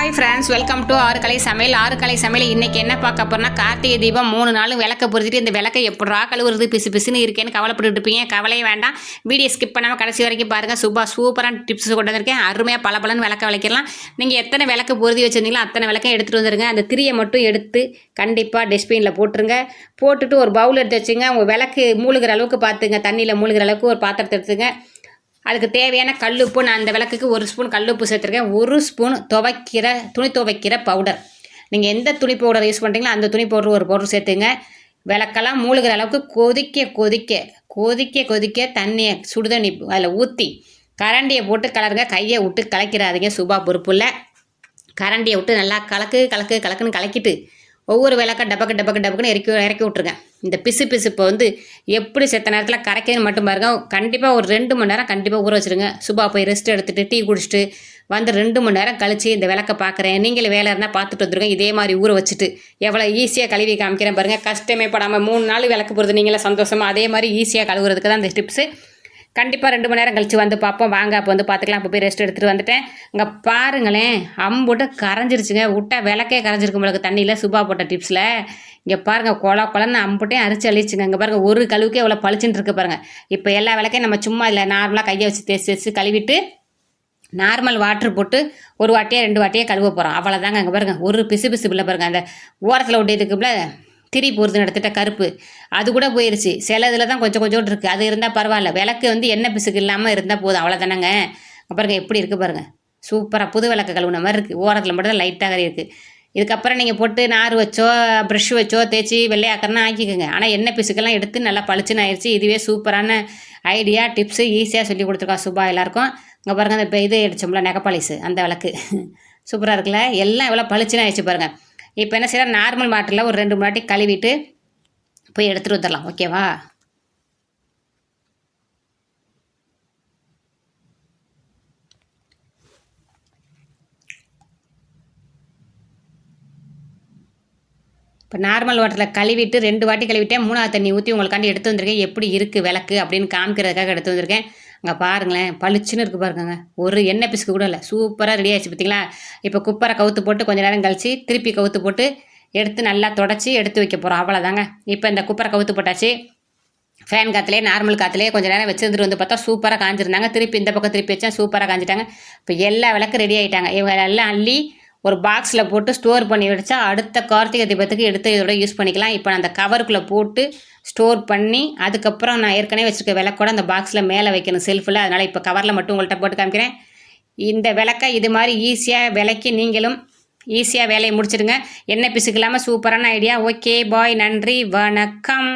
Hi friends welcome to ஆறு கலை சமையல். ஆறு கலை சமையல் இன்றைக்கி என்ன பார்க்க போகிறோம்னா கார்த்திகை தீபம் மூணு நாளும் விளக்க பொறுத்துட்டு இந்த விளக்கை எப்படா கழுவுறது பிசு பிசுன்னு இருக்கேன்னு கவலைப்பட்டு இருப்பீங்க. கவலையே வேண்டாம். வீடியோ ஸ்கிப் பண்ணாமல் கடைசி வரைக்கும் பாருங்கள் சூப்பர் சூப்பரான டிப்ஸ் கொண்டு வந்திருக்கேன். அருமையாக பல பலன்னு விளக்க விளக்கிடலாம். நீங்கள் எத்தனை விளக்கு பொருதி வச்சிருந்தீங்களோ அத்தனை விளக்கம் எடுத்துகிட்டு வந்துருங்க. அந்த திரியை மட்டும் எடுத்து கண்டிப்பாக டஸ்ட்பினில் போட்டுருங்க. போட்டுட்டு ஒரு பவுல் எடுத்து வச்சுங்க. உங்கள் விளக்கு மூழ்கிற அளவுக்கு பார்த்துங்க தண்ணியில் மூழ்கிற அளவுக்கு ஒரு பாத்திரத்தை எடுத்துங்க. அதுக்கு தேவையான கல்லுப்பு நான் அந்த விளக்குக்கு ஒரு ஸ்பூன் கல்லுப்பு சேர்த்துருக்கேன். ஒரு ஸ்பூன் துவைக்கிற துணி துவைக்கிற பவுடர் நீங்கள் எந்த துணி பவுடர் யூஸ் பண்ணுறீங்களோ அந்த துணி பவுடர் ஒரு பவுடர் சேர்த்துங்க. விளக்கெல்லாம் மூழ்கிற அளவுக்கு கொதிக்க கொதிக்க கொதிக்க கொதிக்க தண்ணியை சுடுதண்ணி அதில் ஊற்றி கரண்டியை போட்டு கலருங்க. கையை விட்டு கலக்கிறாதீங்க சுபா பொறுப்பில் கரண்டியை விட்டு நல்லா கலக்கு கலக்கு கலக்குன்னு கலக்கிட்டு ஒவ்வொரு விளக்கா டபக்கு டபக்கு டபக்குன்னு இறக்கி இறக்கி விட்ருங்க இந்த பிசு பிசுப்பை வந்து எப்படி செத்த நேரத்தில் கரைக்கணும்னு மட்டும் பாருங்க. கண்டிப்பாக ஒரு ரெண்டு மணி நேரம் கண்டிப்பாக ஊற வச்சுருங்க. சுபா போய் ரெஸ்ட் எடுத்துகிட்டு டீ குடிச்சிட்டு வந்து ரெண்டு மணி நேரம் கழித்து இந்த விளக்க பார்க்குறேன் நீங்களும் வேலை இருந்தால் பார்த்துட்டு வந்துருங்க. இதே மாதிரி ஊற வச்சுட்டு எவ்வளோ ஈஸியாக கழுவி காமிக்கிறேன் பாருங்கள் கஷ்டமே படாமல் மூணு நாள் விளக்கு போகிறது நீங்களே சந்தோஷமாக அதே மாதிரி ஈஸியாக கழுவுறதுக்கு தான் இந்த டிப்ஸு கண்டிப்பாக ரெண்டு மணி நேரம் கழிச்சு வந்து பார்ப்போம். வாங்க அப்போ வந்து பார்த்துக்கலாம் அப்போ போய் ரெஸ்ட் எடுத்துகிட்டு வந்துட்டேன். இங்கே பாருங்களேன் அம்புட்டு கரைஞ்சிருச்சுங்க. விட்டா விளக்கே கரைஞ்சிருக்கு உங்களுக்கு தண்ணியில் சுபா போட்ட டிப்ஸில் இங்கே பாருங்கள் கொல கொலன்னு அம்புட்டையும் அரிச்சு அழிச்சுங்க. இங்கே பாருங்கள் ஒரு கழுவுக்கே இவ்வளோ பளிச்சுன்னு இருக்கு பாருங்கள் இப்போ எல்லா விளக்கையும் நம்ம சும்மா இல்லை நார்மலாக கையை வச்சு தேய்ச்சி தேய்ச்சி கழுவிட்டு நார்மல் வாட்ரு போட்டு ஒரு வாட்டியாக ரெண்டு வாட்டியாக கழுவ போகிறோம் அவ்வளோதாங்க அங்கே பாருங்க ஒரு பிசு பிசு பிள்ளை பாருங்க. அந்த ஓரத்தில் ஒட்டியதுக்குள்ள திரி போகிறதுன்னு நடத்திட்ட கருப்பு. அது கூட போயிடுச்சு சில இதில் தான் கொஞ்சம் கொஞ்சோண்டு இருக்குது அது இருந்தால் பரவாயில்ல. விளக்கு வந்து எண்ணெய் பிசுக்கு இல்லாமல் இருந்தால் போதும். அவ்வளோதானங்க அங்க பாருங்க எப்படி இருக்குது பாருங்க. சூப்பராக புது விளக்கு கழுவுன மாதிரி இருக்குது ஓரத்தில் மட்டும் தான் லைட்டாக இருக்குது இதுக்கப்புறம் நீங்கள் போட்டு நார் வச்சோ ப்ரஷ் வச்சோ தேய்ச்சி வெள்ளையாக்கறனா ஆக்கிக்கோங்க. ஆனால் எண்ணெய் பிசுக்கெல்லாம் எடுத்து நல்லா பளிச்சுன்னு ஆயிடுச்சு இதுவே சூப்பரான ஐடியா டிப்ஸு ஈஸியாக சொல்லி கொடுத்துருக்கா சுபா எல்லாருக்கும். இங்கே பாருங்கள் அந்த இது அடிச்சோம்ல நெகப்பாலிஸு அந்த விளக்கு. சூப்பராக இருக்குல்ல? எல்லாம் எவ்வளோ பளிச்சுன்னு ஆயிடுச்சு பாருங்கள் இப்போ என்ன செய்யலாம்? நார்மல் வாட்டரில் ஒரு ரெண்டு மூணு வாட்டி கழுவிட்டு போய் எடுத்துகிட்டு வந்துடலாம். ஓகேவா இப்போ நார்மல் வாட்டரில் கழுவிட்டு ரெண்டு வாட்டி கழுவிட்டேன். மூணாவது தண்ணி ஊற்றி உங்களுக்காண்டி எடுத்து வந்திருக்கேன். எப்படி இருக்குது விளக்கு அப்படின்னு காமிக்கிறதுக்காக எடுத்து வந்திருக்கேன். அங்கே பாருங்களேன் பளிச்சுன்னு இருக்குது பாருங்க ஒரு எண்ணெய் பிசுக்கு கூட இல்லை. சூப்பராக ரெடி ஆயிடுச்சு பார்த்தீங்களா இப்போ குப்பரை கவுத்து போட்டு கொஞ்ச நேரம் கழிச்சு திருப்பி கவுத்து போட்டு எடுத்து நல்லா தொடச்சி எடுத்து வைக்க போகிறோம் அவ்வளோதாங்க இப்போ இந்த குப்பரை கவுத்து போட்டாச்சு. ஃபேன் காற்றுலேயே நார்மல் காற்றுலேயே கொஞ்சம் நேரம் வச்சிருந்துட்டு வந்து பார்த்தா சூப்பராக காஞ்சிருந்தாங்க. திருப்பி இந்த பக்கம் திருப்பி வச்சா சூப்பராக காஞ்சிட்டாங்க. இப்போ எல்லா விளக்கும் ரெடி ஆகிட்டாங்க இவங்க எல்லாம் அள்ளி ஒரு பாக்ஸில் போட்டு ஸ்டோர் பண்ணி வச்சா அடுத்த கார்த்திகை தீபத்துக்கு எடுத்து இதோட யூஸ் பண்ணிக்கலாம். இப்போ நான் அந்த கவருக்குள்ளே போட்டு ஸ்டோர் பண்ணி அதுக்கப்புறம் நான் ஏற்கனவே வச்சுருக்க விளக்கோட அந்த பாக்ஸில் மேலே வைக்கணும் செல்ஃபில் அதனால் இப்போ கவரில் மட்டும் உங்கள்கிட்ட போட்டு காமிக்கிறேன். இந்த விளக்கை இது மாதிரி ஈஸியாக விலைக்கு நீங்களும் ஈஸியாக வேலையை முடிச்சிடுங்க. என்ன பிசுக்கு இல்லாமல் சூப்பரான ஐடியா ஓகே பாய் நன்றி. வணக்கம்.